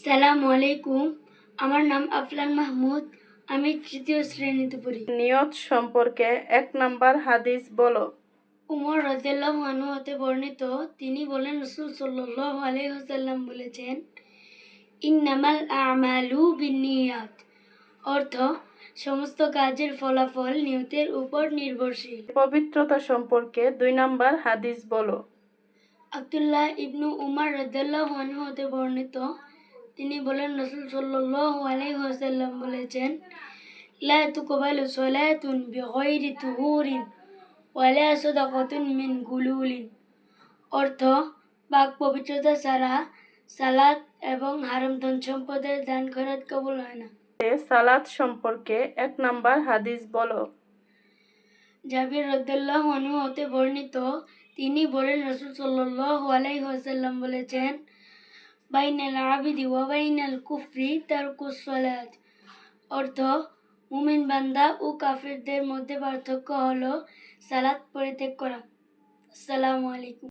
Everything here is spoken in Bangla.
সালামু আলাইকুম। আমার নাম আফলান মাহমুদ। আমি তৃতীয় শ্রেণীতে পড়ি। নিয়ত সম্পর্কে এক নাম্বার হাদিস বলো। উমর রাজিয়াল্লাহু আনহু হতে বর্ণিত তিনি বলেন রসুল আলাইহি বলেছেন ইন্নামাল আমালু বিন্নিয়াত অর্থ সমস্ত কাজের ফলাফল নিয়তের উপর নির্ভরশীল। পবিত্রতা সম্পর্কে দুই নাম্বার হাদিস বলো। আব্দুল্লাহ ইবনু উমার রাদিয়াল্লাহু আনহু হতে বর্ণিত তিনি বলেন রসুল সাল্লাল্লাহু আলাইহি ওয়াসাল্লাম বলেছেন লা তুকবালু সালাতুন তুহুরিন ওয়ালা সাদাকাতুন মিন গুলুলিন। অর্থ পাক পবিত্রতা ছাড়া সালাত এবং হারাম ধন সম্পদের দান খরচ কবুল হয় না। এ সালাত সম্পর্কে এক নাম্বার হাদিস বলো। জাবির রদ্দাল্লাহ আনহু হতে বর্ণিত তিনি বলেন রসুল সাল্লাল্লাহু আলাইহি ওয়াসাল্লাম বাইনাল আবিদি ওয়া বাইন কুফরি তারকুস সালাত অর্থ, মুমিন বান্দা ও কাফিরদের মধ্যে পার্থক্য হলো সালাত পরিত্যাগ করা। আসসালামু আলাইকুম।